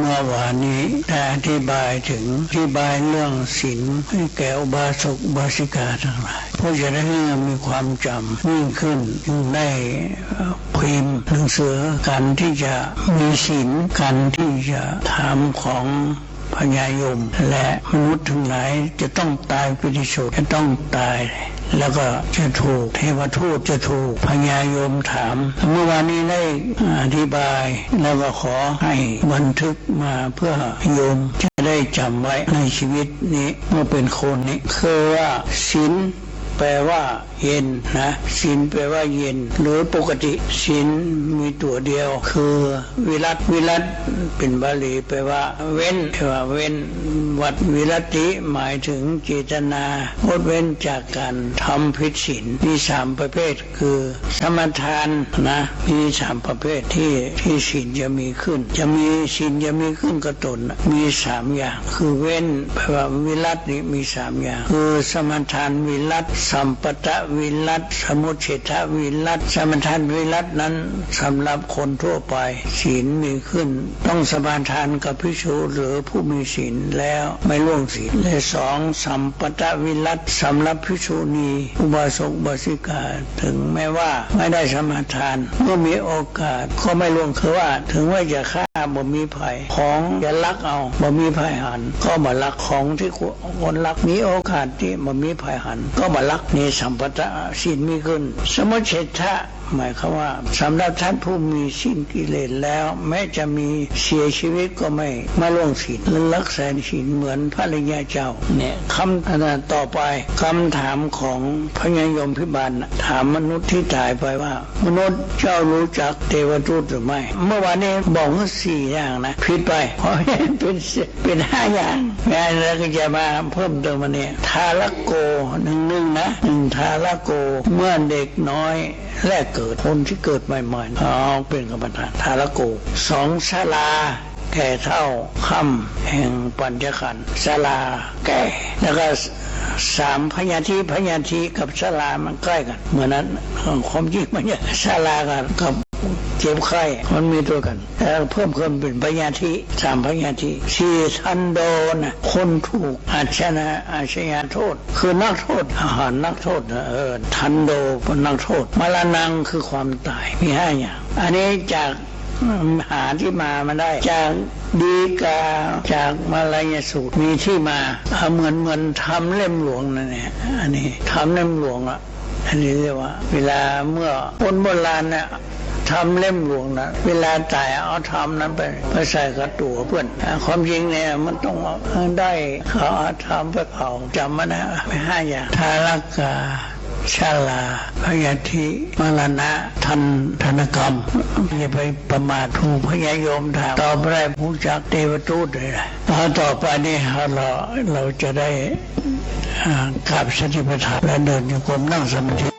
เมื่อวานนี้ได้อธิบายถึงอธิบายเรื่องศีลให้แก่อุบาสกบาสิกาทั้งหลายผู้จะได้มีความจำยิ่งขึ้นยิ่งได้พิมพ์หนังสือการที่จะมีศีลการที่จะทำของพญายม และมนุษย์ทั้งหลายจะต้องตายเป็นที่สุดจะต้องตาย แล้วก็จะถูกเทวทูตจะถูกพญายมถาม เมื่อวานนี้ได้อธิบาย แล้วก็ขอให้บันทึกมาเพื่อโยมจะได้จำไว้ในชีวิตนี้เมื่อเป็นคนนี้คือว่าศีล แปลว่าเย็นนะศีลแปลว่าเย็น หรือปกติศีลมีตัวเดียว คือวิรัตวิรัตเป็นบาลีแปลว่า เว้นแปลว่าเว้นวัดวิรัติหมายถึงเจตนางดเว้นจากการทำผิดศีลมีสามประเภทคือสมทานนะมีสามประเภทที่ที่ศีลจะมีขึ้น จะมีศีลจะมีขึ้นกระตนมีสามอย่าง คือเว้นแปลว่าวิรัตนี่มีสามอย่าง คือสมทานวิรัตสัมปตะวิรัตสมุเฉทวิรัตสมทานวิรัตนั้นสำหรับคนทั่วไปศีลมีขึ้น ต้องสมาทานกับพิชูหรือผู้มีศีลแล้วไม่ล่วงศีลและสองสัมปตะวิรัตสำหรับพิชูนีอุบาสกบาสิกาถึงแม้ว่าไม่ได้สมาทานเมื่อมีโอกาสก็ไม่ล่วงคือว่าถึงว่าจะฆ่า บ่มีภัยของจะลักเอาบ่มีภัยหัน ก็มาลักของที่คนลักมีโอกาสที่บ่มีภัยหัน ก็มาลักนี่สัมปทาสินมีขึ้น สมุเฉทะหมายความว่าสำหรับท่านผู้มีสิ้นกิเลสแล้ว แม้จะมีเสียชีวิตก็ไม่ไม่ล่วงศีลและรักษาศีลเหมือนพระริยาเจ้าเนี่ยคำอันนั้นต่อไปคำถามของพญายมพิบาลถามมนุษย์ที่ตายไปว่า มนุษย์เจ้ารู้จักเทวทูตหรือไม่ เมื่อวานนี้บอกว่าสี่อย่างนะผิดไปเพราะเป็นเป็นห้าอย่างงานแล้วก็จะมาเพิ่มเติมมาเนี่ยทารโกหนึ่งหนึ่งนะหนึ่งทารโกเมื่อเด็กน้อยแรกเกิดคนที่เกิดใหม่ๆเอาเป็นกรรมฐานทารโกสองชาลาแก่เท่าค่ำแห่งปัญจขันธ์ศาลาแก่แล้วก็สามพญาธิพญาธิกับศาลามันใกล้กันเหมือนนั้นความจริงมันเนี่ยศาลากันกับ เจ็บไข้มันมีตัวกันแล้วเพิ่มเพิ่มเป็นพญาธิสามพญาธิสี่ทันโดนะคนถูกอาชนะอาชญาโทษ คือนักโทษอาหารนักโทษนะเออทันโดเป็นนักโทษมาลานังคือความตายมีห้าอย่าง อันนี้จากหาที่มามาได้ จากดีกาจากมาลายสูตรมีที่มาเอาเหมือนเหมือนทำเล่มหลวงนั่นเนี่ยอันนี้ทำเล่มหลวงอะอันนี้เรียกว่า เวลาเมื่อคนโบราณเนี่ย ทำเล่มหลวงนะเวลาตายเอาทำนั้นไปไปใส่กระตัวเพื่อนความจริงเนี่ยมันต้องได้เขาเอาทำไปเผาจำมานะไปห้าอย่างทารกาชาลาพยาธิมรณะทันธนกรรมอย่าไปประมาทถูกพญายมถามตอบไม่ได้ผู้จักเทวทูตเลยนะเอาต่อไปนี่เราเราจะได้กราบสติปัฏฐานและเดินอยู่กรมนั่งสมาธิ